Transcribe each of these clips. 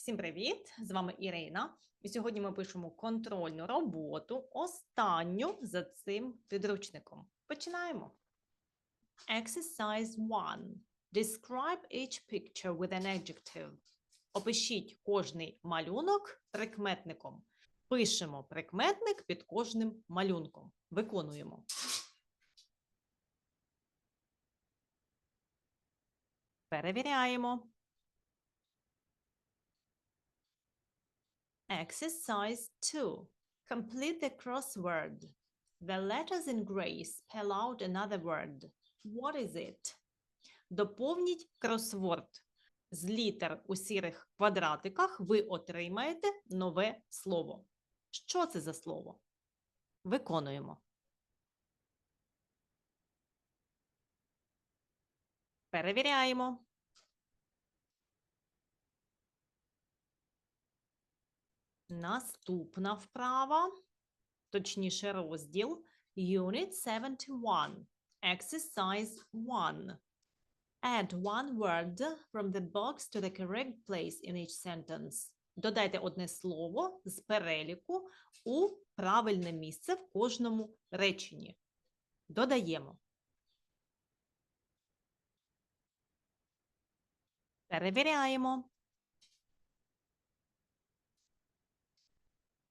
Всім привіт! З вами Ірина. І сьогодні ми пишемо контрольну роботу, останню за цим підручником. Починаємо. Exercise 1. Describe each picture with an adjective. Опишіть кожний малюнок прикметником. Пишемо прикметник під кожним малюнком. Виконуємо. Перевіряємо. Exercise 2. Complete the crossword. The letters in gray spell out another word. What is it? Доповніть кросворд. З літер у сірих квадратиках ви отримаєте нове слово. Що це за слово? Виконуємо. Перевіряємо. Наступна вправа, точніше розділ Unit 71, Exercise 1. Add one word from the box to the correct place in each sentence. Додайте одне слово з переліку у правильне місце в кожному реченні. Додаємо. Перевіряємо.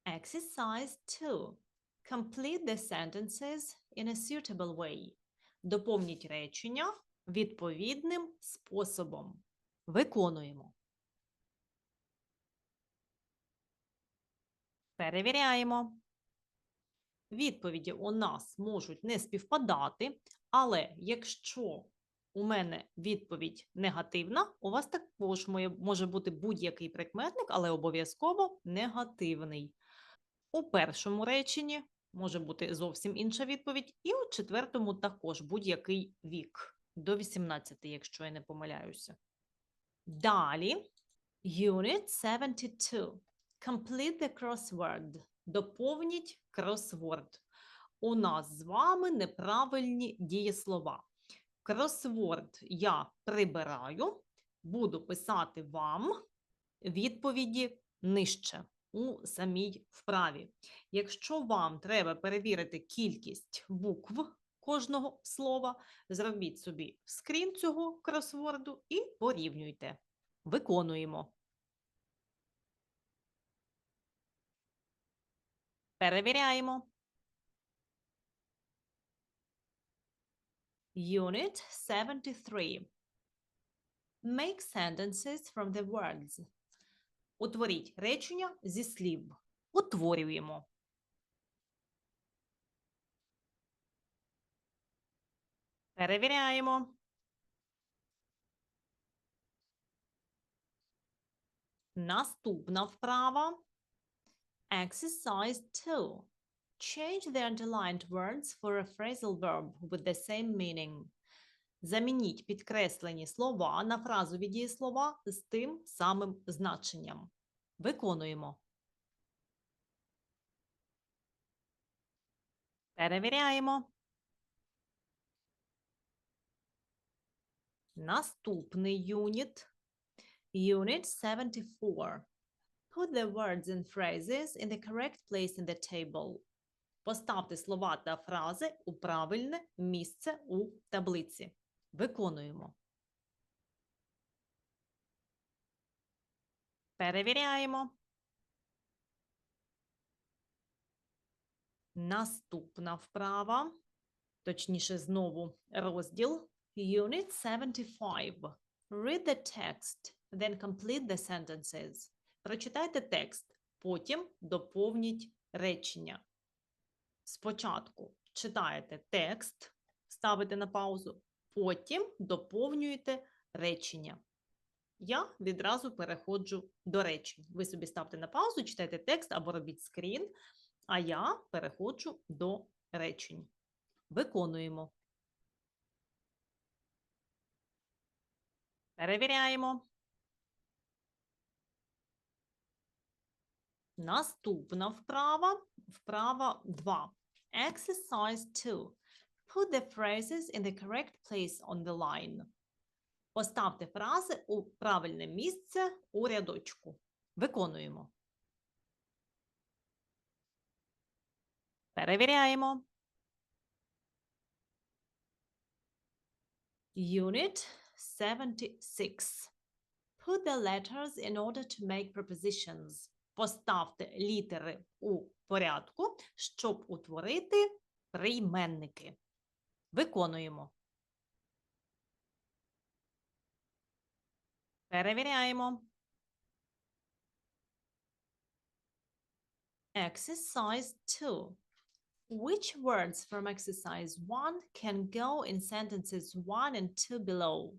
Exercise 2. Complete the sentences in a suitable way. Доповніть речення відповідним способом. Виконуємо. Перевіряємо. Відповіді у нас можуть не співпадати, але якщо у мене відповідь негативна, у вас також може бути будь-який прикметник, але обов'язково негативний. У першому реченні може бути зовсім інша відповідь, і у четвертому також будь-який вік до 18, якщо я не помиляюся. Далі Unit 72. Complete the crossword. Доповніть кросворд. У нас з вами неправильні дієслова. Кросворд я прибираю, буду писати вам відповіді нижче у самій вправі. Якщо вам треба перевірити кількість букв кожного слова, зробіть собі скрін цього кросворду і порівнюйте. Виконуємо. Перевіряємо. Unit 73. Make sentences from the words. Утворіть речення зі слів. Утворюємо. Перевіряємо. Наступна вправа. Exercise 2. Change the underlined words for a phrasal verb with the same meaning. Замініть підкреслені слова на фразові дієслова з тим самим значенням. Виконуємо. Перевіряємо. Наступний юніт. Unit 74. Put the words and phrases in the correct place in the table. Поставте слова та фрази у правильне місце у таблиці. Виконуємо. Перевіряємо. Наступна вправа, точніше, знову розділ Unit 75. Read the text, then complete the sentences. Прочитайте текст, потім доповніть речення. Спочатку читаєте текст, ставите на паузу, потім доповнюєте речення. Я відразу переходжу до речень. Ви собі ставте на паузу, читайте текст або робіть скрін, а я переходжу до речень. Виконуємо. Перевіряємо. Наступна вправа. Вправа 2. Exercise 2. Put the phrases in the correct place on the line. Поставте фрази у правильне місце у рядочку. Виконуємо. Перевіряємо. Unit 76. Put the letters in order to make prepositions. Поставте літери у порядку, щоб утворити прийменники. Виконуємо. Перевіряємо. Exercise 2. Which words from exercise 1 can go in sentences 1 and 2 below?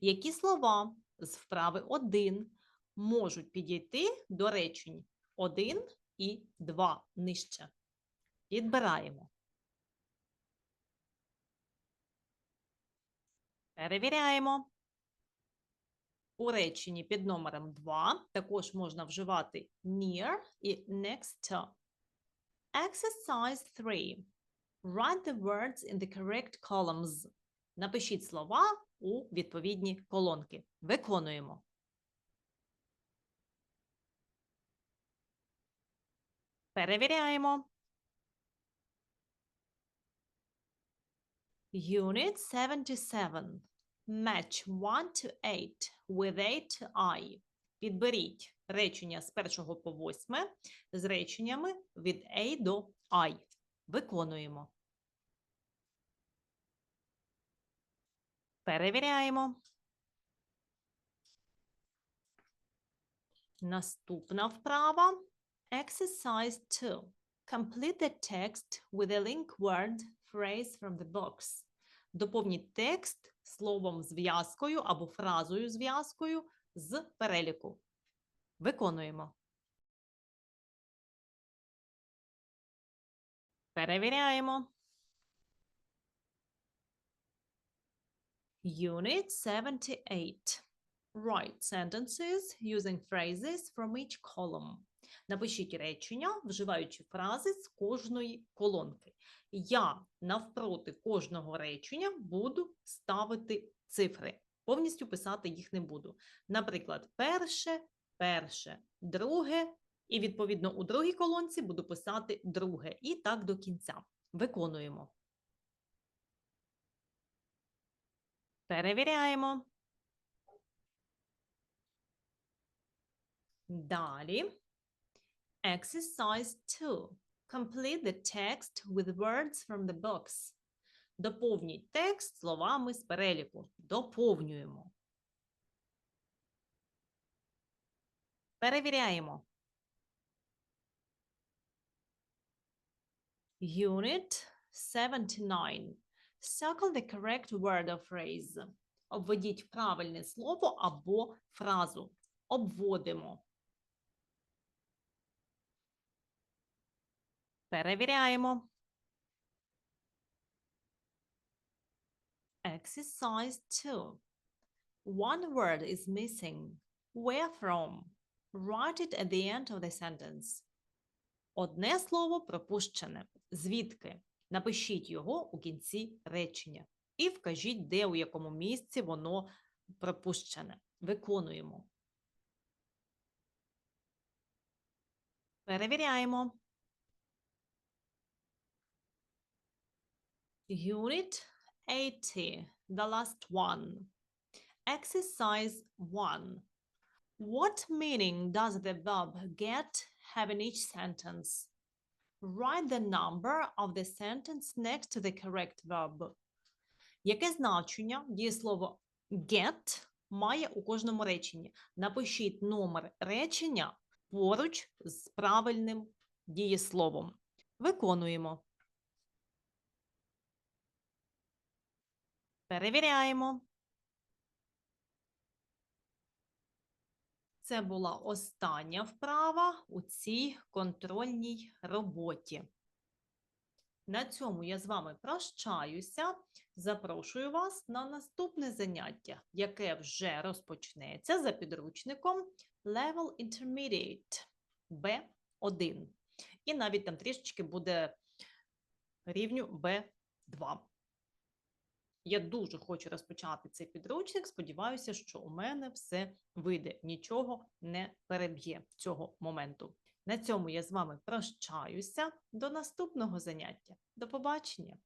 Які слова з вправи 1 можуть підійти до речень 1 і 2 нижче? Підбираємо. Перевіряємо. У реченні під номером 2 також можна вживати near і next to. Exercise 3. Write the words in the correct columns. Напишіть слова у відповідні колонки. Виконуємо. Перевіряємо. Unit 77. Match 1 to 8 with 8 to I. Підберіть речення з першого по восьме з реченнями від A до I. Виконуємо. Перевіряємо. Наступна вправа. Exercise 2. Complete the text with a link word phrase from the box. Доповніть текст словом зв'язкою або фразою зв'язкою з переліку. Виконуємо. Перевіряємо. Unit 78. Write sentences using phrases from each column. Напишіть речення, вживаючи фрази з кожної колонки. Я навпроти кожного речення буду ставити цифри. Повністю писати їх не буду. Наприклад, перше, перше, друге, і відповідно у другій колонці буду писати друге. І так до кінця. Виконуємо. Перевіряємо. Далі. Exercise 2. Complete the text with words from the box. Доповніть текст словами з переліку. Доповнюємо. Перевіряємо. Unit 79. Circle the correct word or phrase. Обведіть правильне слово або фразу. Обводимо. Перевіряємо. Exercise 2. One word is missing. Where from? Write it at the end of the sentence. Одне слово пропущене. Звідки? Напишіть його у кінці речення. І вкажіть, де у якому місці воно пропущене. Виконуємо. Перевіряємо. Unit 80, the last one. Exercise 1. What meaning does the verb get have in each sentence? Write the number of the sentence next to the correct verb. Яке значення дієслово get має у кожному реченні? Напишіть номер речення поруч з правильним дієсловом. Виконуємо. Перевіряємо. Це була остання вправа у цій контрольній роботі. На цьому я з вами прощаюся. Запрошую вас на наступне заняття, яке вже розпочнеться за підручником Level Intermediate B1. І навіть там трішечки буде рівню B2. Я дуже хочу розпочати цей підручник. Сподіваюся, що у мене все вийде, нічого не переб'є цього моменту. На цьому я з вами прощаюся. До наступного заняття. До побачення!